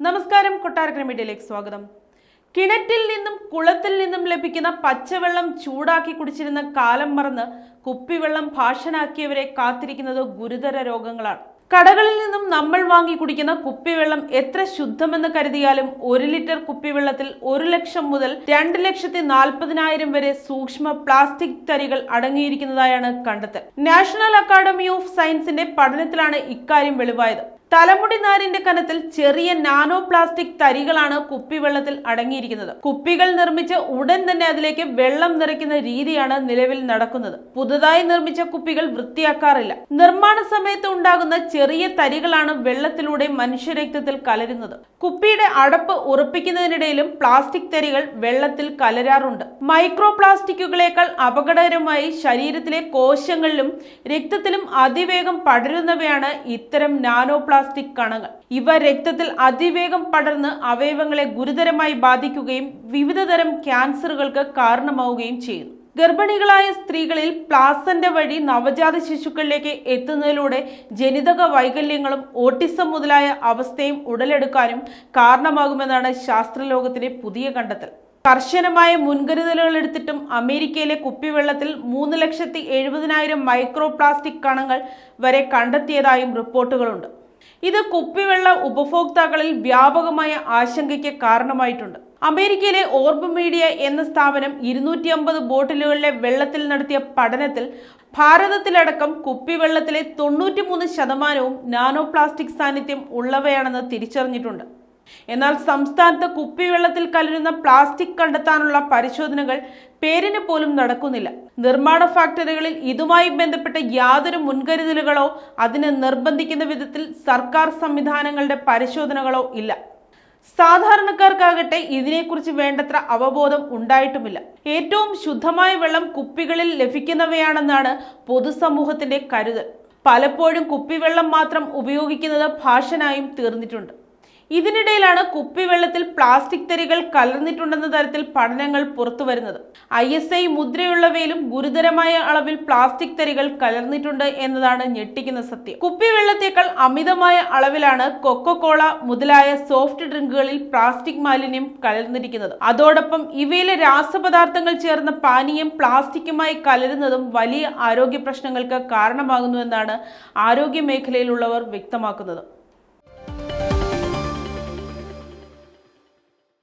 നമസ്കാരം. കൊട്ടാരക്കര മീഡിയയിലേക്ക് സ്വാഗതം. കിണറ്റിൽ നിന്നും കുളത്തിൽ നിന്നും ലഭിക്കുന്ന പച്ചവെള്ളം ചൂടാക്കി കുടിച്ചിരുന്ന കാലം മറന്ന് കുപ്പിവെള്ളം ഭാഷനാക്കിയവരെ കാത്തിരിക്കുന്നത് ഗുരുതര രോഗങ്ങളാണ്. കടകളിൽ നിന്നും നമ്മൾ വാങ്ങി കുടിക്കുന്ന കുപ്പിവെള്ളം എത്ര ശുദ്ധമെന്ന് കരുതിയാലും ഒരു ലിറ്റർ കുപ്പിവെള്ളത്തിൽ ഒരു ലക്ഷം മുതൽ രണ്ട് ലക്ഷത്തി നാൽപ്പതിനായിരം വരെ സൂക്ഷ്മ പ്ലാസ്റ്റിക് തരികൾ അടങ്ങിയിരിക്കുന്നതായാണ് കണ്ടെത്തൽ. നാഷണൽ അക്കാദമി ഓഫ് സയൻസിന്റെ പഠനത്തിലാണ് ഇക്കാര്യം വെളിവായത്. തലമുടി നാരിന്റെ കനത്തിൽ ചെറിയ നാനോ പ്ലാസ്റ്റിക് തരികളാണ് കുപ്പിവെള്ളത്തിൽ അടങ്ങിയിരിക്കുന്നത്. കുപ്പികൾ നിർമ്മിച്ച് ഉടൻ തന്നെ അതിലേക്ക് വെള്ളം നിറയ്ക്കുന്ന രീതിയാണ് നിലവിൽ നടക്കുന്നത്. പുതുതായി നിർമ്മിച്ച കുപ്പികൾ വൃത്തിയാക്കാറില്ല. നിർമ്മാണ സമയത്ത് ഉണ്ടാകുന്ന ചെറിയ തരികളാണ് വെള്ളത്തിലൂടെ മനുഷ്യരക്തത്തിൽ കലരുന്നത്. കുപ്പിയുടെ അടപ്പ് ഉറപ്പിക്കുന്നതിനിടയിലും പ്ലാസ്റ്റിക് തരികൾ വെള്ളത്തിൽ കലരാറുണ്ട്. മൈക്രോ പ്ലാസ്റ്റിക്കുകളേക്കാൾ അപകടകരമായി ശരീരത്തിലെ കോശങ്ങളിലും രക്തത്തിലും അതിവേഗം പടരുന്നവയാണ് ഇത്തരം നാനോ പ്ലാസ്റ്റിക് കണങ്ങൾ. ഇവ രക്തത്തിൽ അതിവേഗം പടർന്ന് അവയവങ്ങളെ ഗുരുതരമായി ബാധിക്കുകയും വിവിധതരം ക്യാൻസറുകൾക്ക് കാരണമാവുകയും ചെയ്യുന്നു. ഗർഭിണികളായ സ്ത്രീകളിൽ പ്ലാസന്റ വഴി നവജാത ശിശുക്കളിലേക്ക് എത്തുന്നതിലൂടെ ജനിതക വൈകല്യങ്ങളും ഓട്ടിസം മുതലായ അവസ്ഥയും ഉടലെടുക്കാനും കാരണമാകുമെന്നാണ് ശാസ്ത്രലോകത്തിന്റെ പുതിയ കണ്ടെത്തൽ. കർശനമായ മുൻകരുതലുകൾ എടുത്തിട്ടും അമേരിക്കയിലെ കുപ്പിവെള്ളത്തിൽ മൂന്ന് ലക്ഷത്തി എഴുപതിനായിരം മൈക്രോ പ്ലാസ്റ്റിക് കണങ്ങൾ വരെ കണ്ടെത്തിയതായും റിപ്പോർട്ടുകളുണ്ട്. ഇത് കുപ്പിവെള്ള ഉപഭോക്താക്കളിൽ വ്യാപകമായ ആശങ്കയ്ക്ക് കാരണമായിട്ടുണ്ട്. അമേരിക്കയിലെ ഓർബ് മീഡിയ എന്ന സ്ഥാപനം ഇരുന്നൂറ്റി അമ്പത് ബോട്ടിലുകളിലെ വെള്ളത്തിൽ നടത്തിയ പഠനത്തിൽ ഭാരതത്തിലടക്കം കുപ്പിവെള്ളത്തിലെ തൊണ്ണൂറ്റിമൂന്ന് ശതമാനവും നാനോ പ്ലാസ്റ്റിക് സാന്നിധ്യം ഉള്ളവയാണെന്ന് തിരിച്ചറിഞ്ഞിട്ടുണ്ട്. എന്നാൽ സംസ്ഥാനത്ത് കുപ്പിവെള്ളത്തിൽ കലരുന്ന പ്ലാസ്റ്റിക് കണ്ടെത്താനുള്ള പരിശോധനകൾ പേരിന് പോലും നടക്കുന്നില്ല. നിർമ്മാണ ഫാക്ടറികളിൽ ഇതുമായി ബന്ധപ്പെട്ട യാതൊരു മുൻകരുതലുകളോ അതിനെ നിർബന്ധിക്കുന്ന വിധത്തിൽ സർക്കാർ സംവിധാനങ്ങളുടെ പരിശോധനകളോ ഇല്ല. സാധാരണക്കാർക്കാകട്ടെ ഇതിനെക്കുറിച്ച് വേണ്ടത്ര അവബോധം ഉണ്ടായിട്ടുമില്ല. ഏറ്റവും ശുദ്ധമായ വെള്ളം കുപ്പികളിൽ ലഭിക്കുന്നവയാണെന്നാണ് പൊതുസമൂഹത്തിന്റെ കരുതൽ. പലപ്പോഴും കുപ്പിവെള്ളം മാത്രം ഉപയോഗിക്കുന്നത് ഭാഷനായും തീർന്നിട്ടുണ്ട്. ഇതിനിടയിലാണ് കുപ്പിവെള്ളത്തിൽ പ്ലാസ്റ്റിക് തരികൾ കലർന്നിട്ടുണ്ടെന്ന തരത്തിൽ പഠനങ്ങൾ പുറത്തുവരുന്നത് ഐ എസ് ഐ മുദ്രയുള്ളവയിലും ഗുരുതരമായ അളവിൽ പ്ലാസ്റ്റിക് തരികൾ കലർന്നിട്ടുണ്ട് എന്നതാണ് ഞെട്ടിക്കുന്ന സത്യം. കുപ്പിവെള്ളത്തേക്കാൾ അമിതമായ അളവിലാണ് കൊക്കോകോള മുതലായ സോഫ്റ്റ് ഡ്രിങ്കുകളിൽ പ്ലാസ്റ്റിക് മാലിന്യം കലർന്നിരിക്കുന്നത്. അതോടൊപ്പം ഇവയിലെ രാസപദാർത്ഥങ്ങൾ ചേർന്ന പാനീയം പ്ലാസ്റ്റിക്കുമായി കലരുന്നതും വലിയ ആരോഗ്യ പ്രശ്നങ്ങൾക്ക് കാരണമാകുന്നുവെന്നാണ് ആരോഗ്യ മേഖലയിലുള്ളവർ വ്യക്തമാക്കുന്നത്.